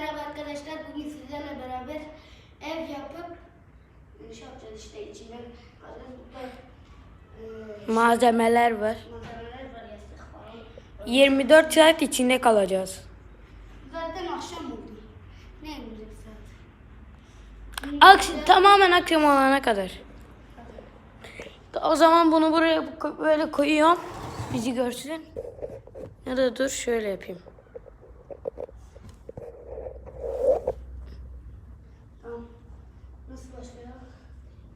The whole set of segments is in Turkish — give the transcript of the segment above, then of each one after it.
merhaba arkadaşlar. Bugün sizlerle beraber ev yapıp iş yapacağız işte içinde kazanlıklar, e, Malzemeler var. malzemeler var yastık falan. 24 saat içinde kalacağız. Zaten akşam oldu. Ne yapacak saat? Aks tamamen akşam olana kadar. O zaman bunu buraya böyle koyuyorum. Bizi görsün. Ya da dur şöyle yapayım. Tamam. Nasıl başlayalım?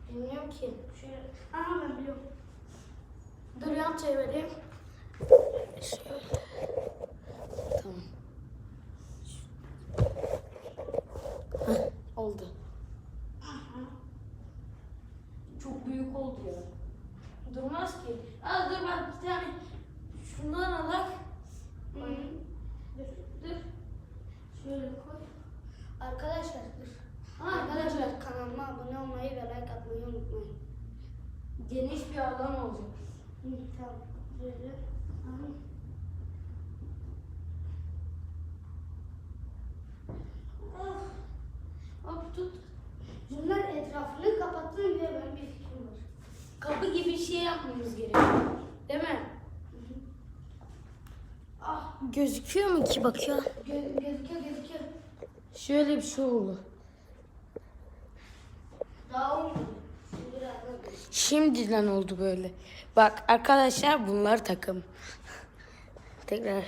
Bilmiyorum ki. Şöyle. Aha ben biliyorum. Dur yan çevireyim. Şöyle. Tamam. Heh, oldu. Aha. Çok büyük oldu ya. Durmaz ki. Aa dur bak bir tane şundan alak. Hı. Dur dur. Şöyle koy. Arkadaşlar dur. Arkadaşlar kanalıma abone olmayı ve like atmayı unutmayın. Geniş bir alan olacak. Hı, Tamam. Böyle. Aha. Ah. Hop tut. Bunlar etrafını kapattın diye ben bir fikrim var. Kapı gibi bir şey yapmamız gerekiyor. Değil mi? Ah Gözüküyor mu ki bak ya? gö- gözüküyor gözüküyor. Şöyle bir şey oldu. Daha olmadı. Şimdi birazdan. Şimdiden oldu böyle. Bak arkadaşlar bunlar takım. Tekrar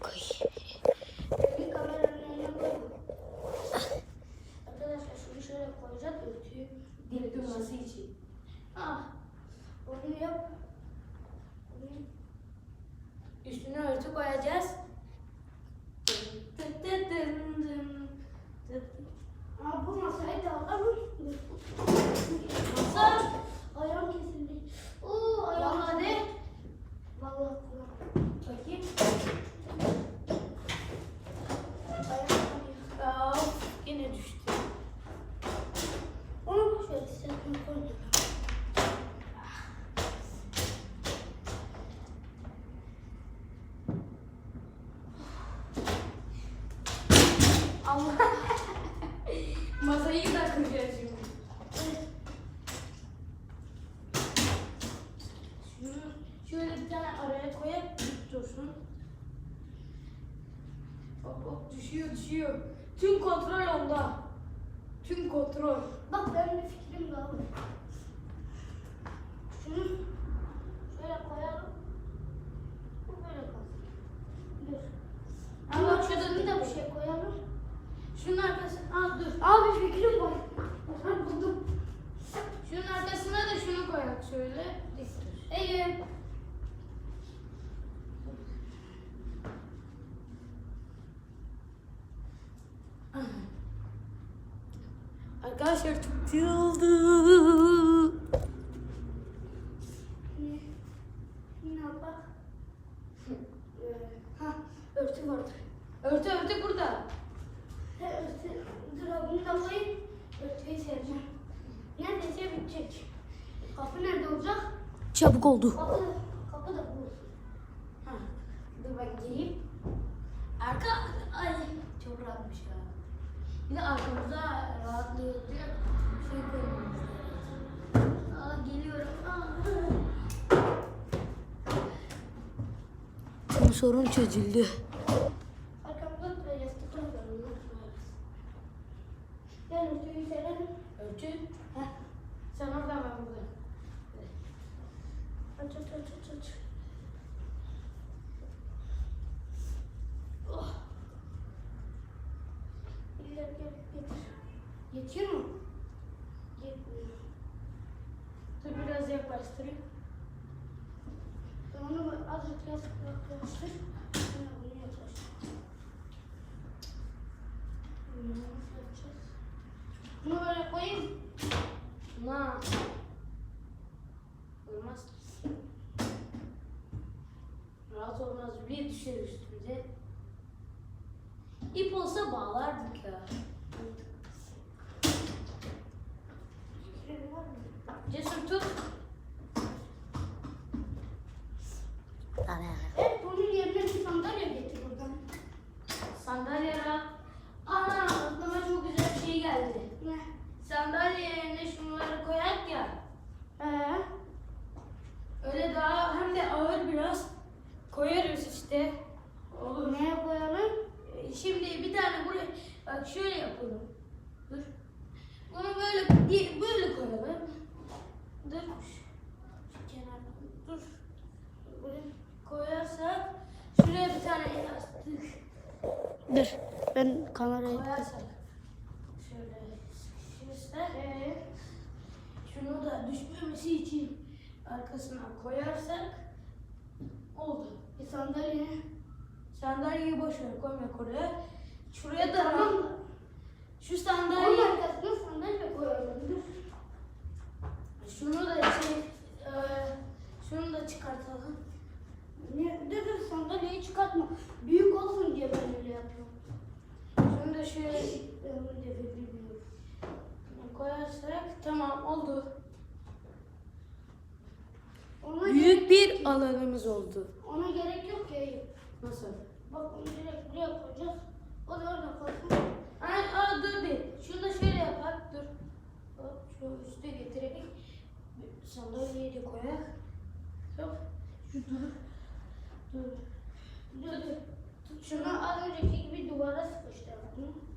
koy. Bir kameranın önüne koyma. Arkadaşlar şunu şöyle koyacağız örtüyü. Dil durması için. Ah. Onu yap. Onu Üstüne örtü koyacağız. Aa, bu masayı da alalım. Masa. Ayağım kesildi. Oo ayağım. Vallahi de. Vallahi. Bakayım. Ayağım yanıyor. Aa, yine düştü. Onu boş ver. Sen bunu koy. Allah. Masayı da kıracağız şimdi. Şunu şöyle bir tane araya koyup dik dursun. Hop hop düşüyor düşüyor. Tüm kontrol onda. Tüm kontrol. Bak benim bir fikrim var. Şunu şöyle koyalım. Bu böyle kalsın. Dur. Ama Ama şurada şurada da bir şey koyalım. Şunun arkasına al dur. Abi fikrim var. Ben buldum. Şunun arkasına da şunu koyak şöyle. Dik dur. Eyüp. Bak. Ee, ha, örtü vardır. Örtü örtü burada. Örtü. Dur bunu da koyayım. Örtüyü sereceğim. Neredeyse bitecek. Kapı nerede olacak? Çabuk oldu. Kapı da bu. Ha, dur ben gireyim. Arka, ay çok rahatmış ya. Bir de arkamıza rahatlıyor diye şey koymamız lazım. Aa geliyorum. Aa. Bu sorun çözüldü. Arkamda da yastıklar var. Onları koyarız. Gel örtüyü serelim. Örtü. Heh. Sen orada ben. Aç aç aç aç aç. Oh. Gel gel. Yetiyor mu? Yetmiyor. Dur biraz yaklaştırayım. Onu böyle azıcık yaklaştır. Sonra bunu yaklaştır. Bunu nasıl yapacağız? Bunu böyle koyayım. Ma. Olmaz. Rahat olmaz. Bir düşer üstümüze. İp olsa bağlardık ya. Fikrin var mı? Cesur tut. Evet bunun yerine bir sandalye getir buradan. Sandalye rahat. tane buraya bak şöyle yapalım. Dur. Bunu böyle bir böyle koyalım. Dur. Şu kenardan dur. Böyle koyarsak şuraya bir tane yastık Dur. Ben kamerayı... koyarsak şöyle sıkışırsa ee, şunu da düşmemesi için arkasına koyarsak oldu. Bir sandalye. Sandalyeyi boş ver koyma oraya. Şuraya da Tamam şu Onun sandalye arkasına sandalye koyalım. Dur. şunu da şey, e, şunu da çıkartalım. Ne? Dur dur sandalyeyi çıkartma. Büyük olsun diye ben öyle yapıyorum. Şunu da şöyle Ben bunu deviremiyorum. koyarsak tamam oldu. Ona, Büyük bir alanımız oldu. ona gerek yok ki. Nasıl? Bak onu direkt buraya koyacağız. O da orada kalsın. Ay, aa, dur bir. Şunu da şöyle yapak. Dur. Hop, şu üste getirerek bir sandalyeyi de koyak. Hop. Şu dur. Dur. Dur dur. Şunu az önceki gibi duvara sıkıştıralım.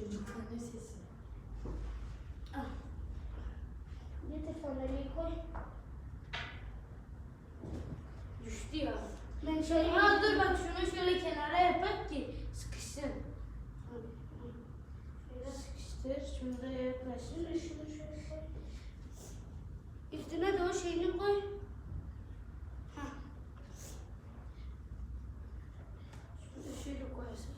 Çocuk anne sesi. Ah. Getir sandalyeyi koy. Düştü ya. Ben şöyle... Aa, dur bak şunu şöyle kenara yapak ki sıkışsın. Şöyle sıkıştır. Şunu da yaklaştır. Şunu şöyle koy. Üstüne de o şeyini koy. Hah. Şunu da şöyle koyarsın.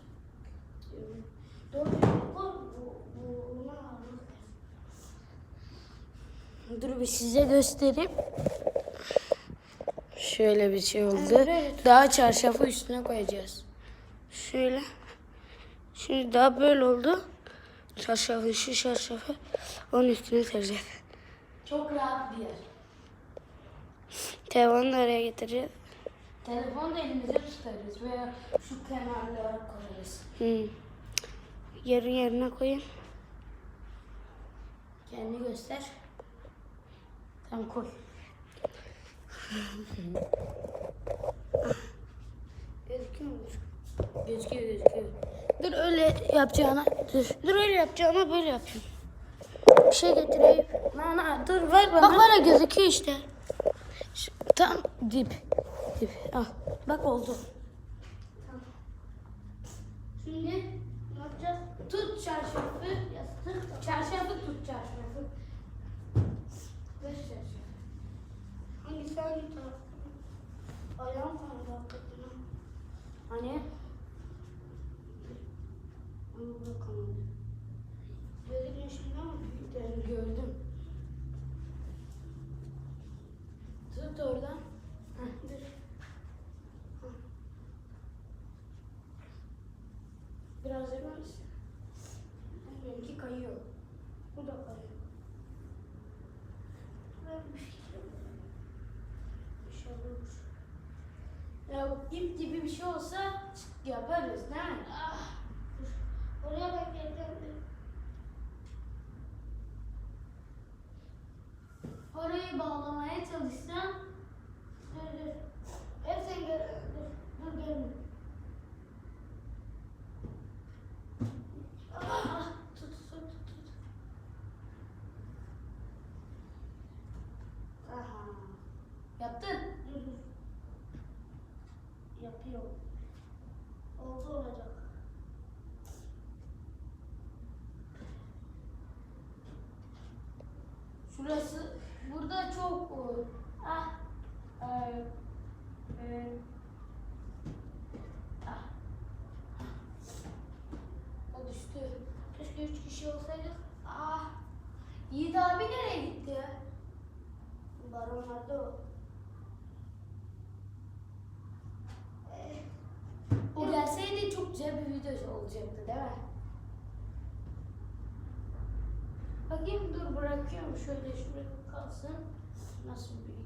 Doğru düzgün koy. Bu, bu, buna ağırlık ver. Dur bir size göstereyim. Şöyle bir şey oldu. Daha çarşafı üstüne koyacağız. Şöyle. Şimdi daha böyle oldu. Çarşafı, şu çarşafı onun üstüne sereceğiz. Çok rahat bir yer. Telefonu da oraya getireceğiz. Telefonu da elimize tutarız veya şu kenarlara koyarız. Hmm. Yarı yerine koyun. Kendini göster. Tamam koy. Gözüküyor mu? Gözüküyor gözüküyor. Dur öyle yapacağına. Dur. Dur öyle yapacağına böyle yapayım. Bir şey getireyim. Na na dur ver bana. Bak bana gözüküyor işte. Şu- tam dip. Dip. Al. Bak oldu. Şimdi ne yapacağız? Tut çarşafı. Yastık. Çarşafı tut çarşafı. Ver çarşafı. Hangi taraf? Ayağım kanadı hakikaten. Hani? Ama bu kanadı. Gözükmüyor şimdi ama büyük de. Ben gördüm. Tut oradan. Heh. Biraz yavaş. Benimki kayıyor. Bu da kayıyor. Ben bir şey yapayım. İnşallah olur. Ya bu ip gibi bir şey olsa çık yaparız değil mi? Ah, dur. Oraya ben geleceğim. Orayı bağlamaya çalışsam Dur dur. Hep sen gel. Dur. Dur gelme. ah, tut tut tut tut. Aha. Yaptın. Dur dur. Yapıyor. Oldu olacak. Şurası burada çok ah e, e, ah o düştü. Keşke üç kişi olsaydık. Ah Yiğit abi nereye gitti ya? Baronlarda o. Eh, O gelseydi çok video olacaktı değil mi? Bakayım dur bırakıyorum şöyle şuraya kalsın. Nasıl bir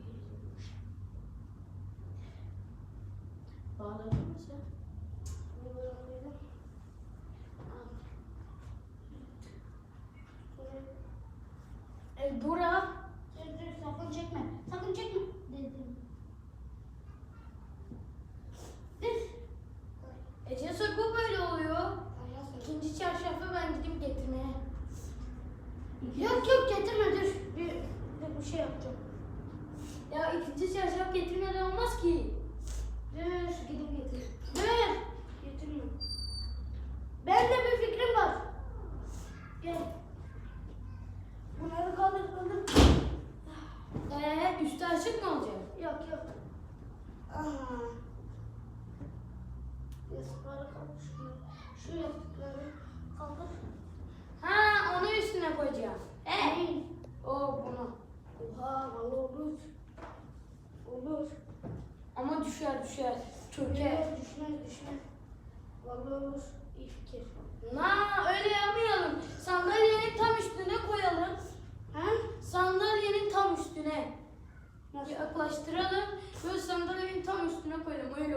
Bağladın mı sen? E, Dura.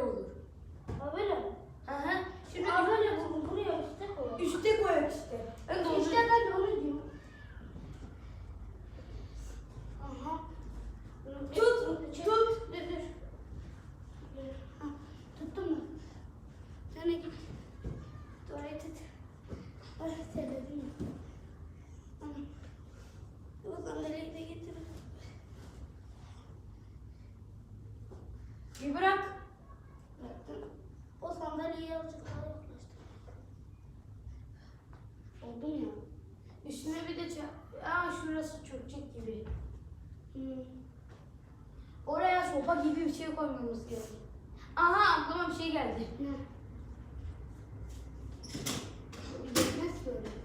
road Hmm. Oraya sopa gibi bir şey koymamız gerekiyor. Aha aklıma bir şey geldi. Ne? Gitmez böyle.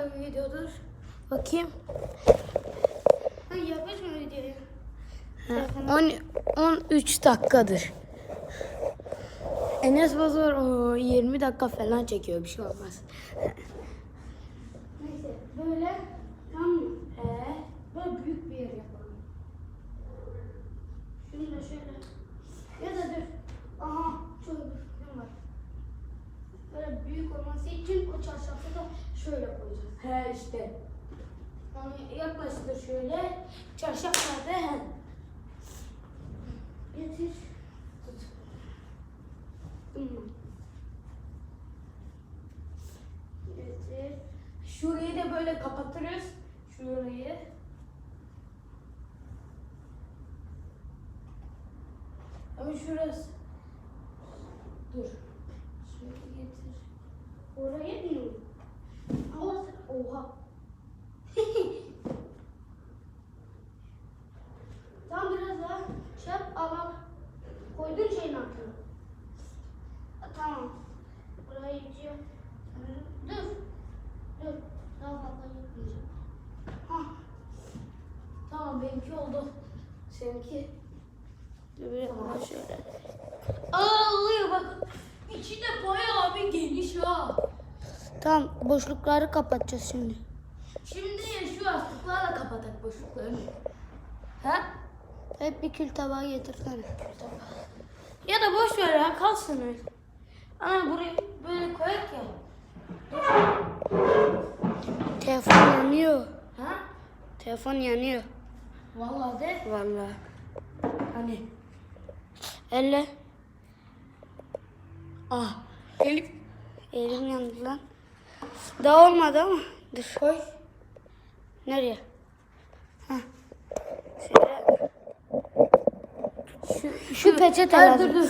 inşallah bir videodur. Bakayım. Hayır yapmış mı videoyu? 10, 13 dakikadır. Enes Batur o, 20 dakika falan çekiyor bir şey olmaz. Neyse böyle tam e, böyle büyük bir yer yapalım. Şunu da şöyle. Ya da dur. Aha çok bir var. Böyle büyük olması için o çarşaf şöyle koyacağız. He işte. Onu yaklaştır şöyle. Çarşaf nerede? He. Getir. Tut. Getir. Şurayı da böyle kapatırız. Şurayı. Ama şurası. Dur. Şöyle getir. Orayı seninki. Böyle tamam. şöyle. Ağlıyor bak. İçinde bayağı bir geniş ha. Tamam boşlukları kapatacağız şimdi. Şimdi ya şu astıklarla kapatak boşluklarını. Ha? Hep bir kül tabağı getirsene. Ya da boş ver ya kalsın öyle. Ana buraya böyle koyak ya. Telefon yanıyor. Ha? Telefon yanıyor. Vallahi de. Vallahi. Hani. Elle. Ah. Elim. Elim yandı lan. Daha olmadı ama. Dur. Koy. Nereye? Heh. Şöyle. Şu, şu peçete Hayır, lazım. Dur dur.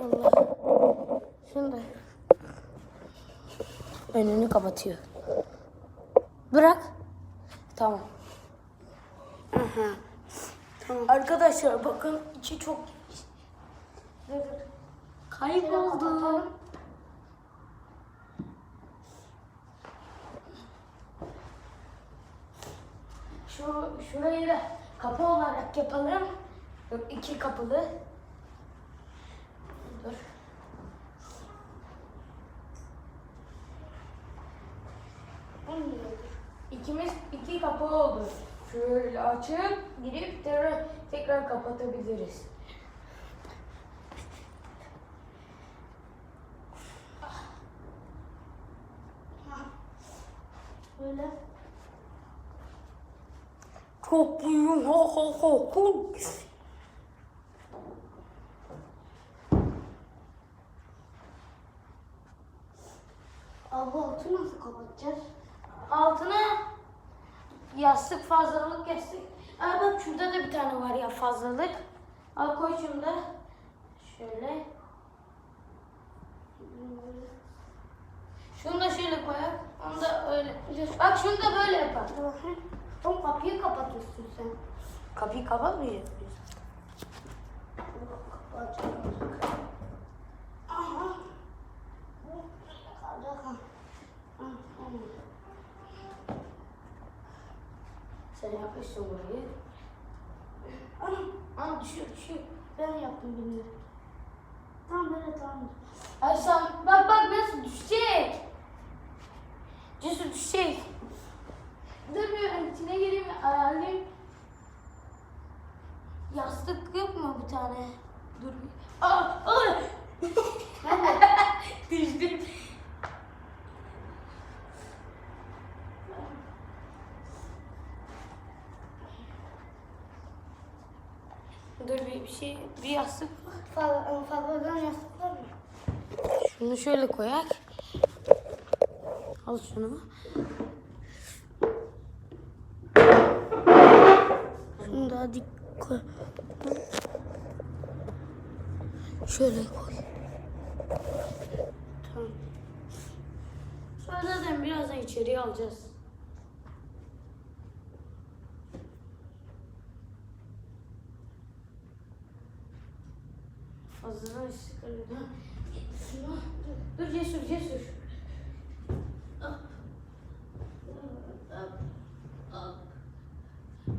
Allah. Şimdi. Önünü kapatıyor. Bırak. Tamam. Aha. Tamam. Arkadaşlar bakın içi çok kayboldu. Şu şurayı da kapı olarak yapalım. İki kapılı. Dur. Olmuyor. İkimiz iki kapı oldu. Şöyle açıp girip tekrar, kapatabiliriz. Böyle. Çok iyi. Ho ho ho ho. Abi altı nasıl kapatacağız? Altına yastık fazlalık yastık. Aa bak şurada da bir tane var ya fazlalık. Al koy şunu da. Şöyle. Şunu da şöyle koyar. Onu da öyle. Bak şunu da böyle bakayım. Oğlum kapıyı kapatıyorsun sen. Kapıyı. Ah, tamam. Sen yapmışsın burayı. Düşüyor düşüyor. ben yaptım bilmiyorum. Tamam böyle tamam. Ay sen bak bak nasıl düşecek. Cesur düşecek. Dur bir içine gireyim ayarlayayım. Yastık yok mu bir tane? Dur bir. Aa, aa. Düştüm. Dur bir, bir şey, bir yastık Fazla, fazladan yastık var mı? Şunu şöyle koyak. Al şunu. Şunu daha dik koy. Şöyle koy. Tamam. Sonra zaten birazdan içeriye alacağız. Fazladan sıkılıyor. Ha, Şunu. Dur cesur cesur. Hop. Hop. Hop.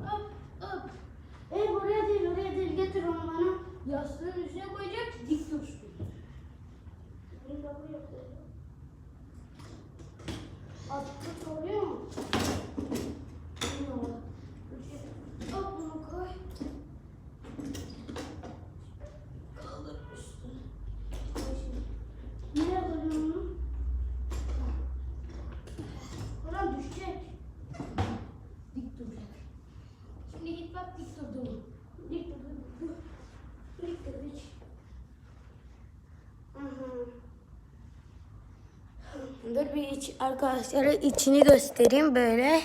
Hop. Hop. E buraya değil oraya değil getir onu bana. Yastığın üstüne koyacak dik dursun. Bunu da buraya koy. Attık oluyor mu? Bilmiyorum. Hop bunu koy. Kaldır üstüne. Nereye koyuyorsun onu? Ulan düşecek. Dik duracak. Şimdi git bak dik durdu mu? Dik dur dur dur. Dik dur hiç. Aha. Bir iç, arkadaşlara içini göstereyim böyle.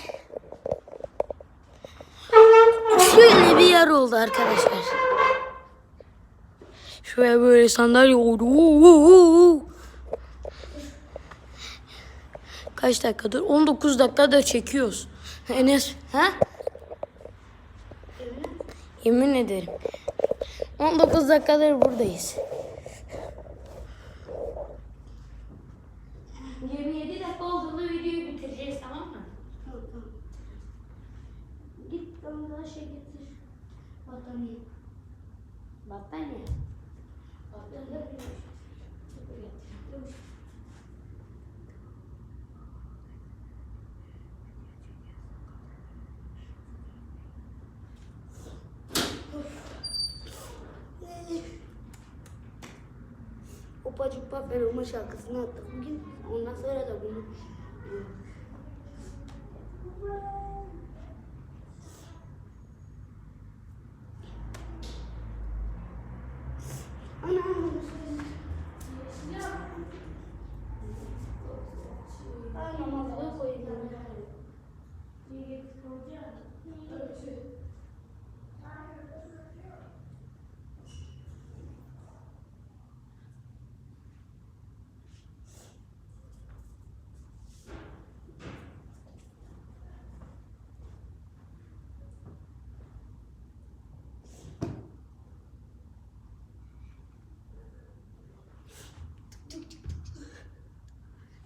Şöyle bir yer oldu arkadaşlar. Şuraya böyle sandalye oldu. Kaç dakikadır? 19 dakikada çekiyoruz. Enes, ha? Yemin ederim. 19 dakikadır buradayız. 27 dakika olduğunda videoyu bitireceğiz tamam mı? Tamam tamam. Daha şey getir. Battaniye. Battaniye. Battaniye. Opacık Paper Roma şarkısını attık bugün. Ondan sonra da bunu.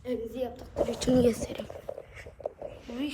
Evimizi yaptıkları için göstereyim. Uy.